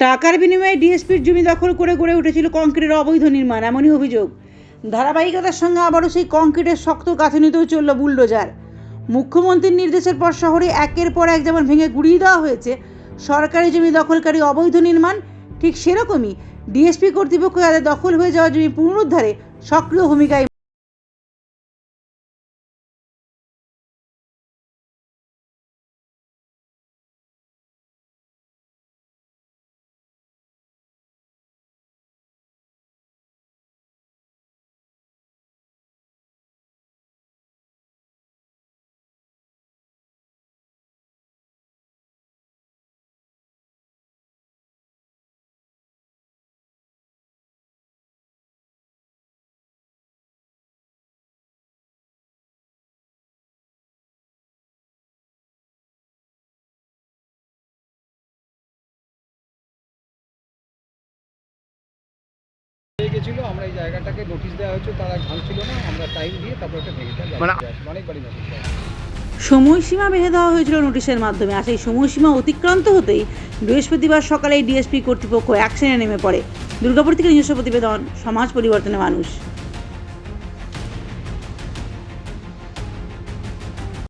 টাকার বিনিময়ে ডিএসপির জমি দখল করে গড়ে উঠেছিল কংক্রিটের অবৈধ নির্মাণ, এমনই অভিযোগ। ধারাবাহিকতার সঙ্গে আবারও সেই কংক্রিটের শক্ত গাঁথনিতেও চলল বুলডোজার। মুখ্যমন্ত্রীর নির্দেশের পর শহরে একের পর এক যেমন ভেঙে গুড়িয়ে দেওয়া হয়েছে, সরকারি জমি দখলকারী অবৈধ নির্মাণ ঠিক সেরকমই ডিএসপি কর্তৃপক্ষ তাদের দখল হয়ে যাওয়া জমি পুনরুদ্ধারে সক্রিয় ভূমিকায় হয়ে গেছিল আমরা এই জায়গাটাকে নোটিশ দেওয়া হয়েছে তারা ভাঙছিল না আমরা টাইম দিয়ে তারপর একটা ভেঙে মানে- অনেকবারই নোটিশ দেওয়া সময়সীমা বেঁধে দেওয়া হয়েছিল নোটিশের মাধ্যমে। আর সেই সময়সীমা অতিক্রান্ত হতেই বৃহস্পতিবার সকালে ডিএসপি কর্তৃপক্ষ অ্যাকশনে নেমে পড়ে। দুর্গাপুর থেকে নিজস্ব প্রতিবেদন সমাজ পরিবর্তনের মানুষ।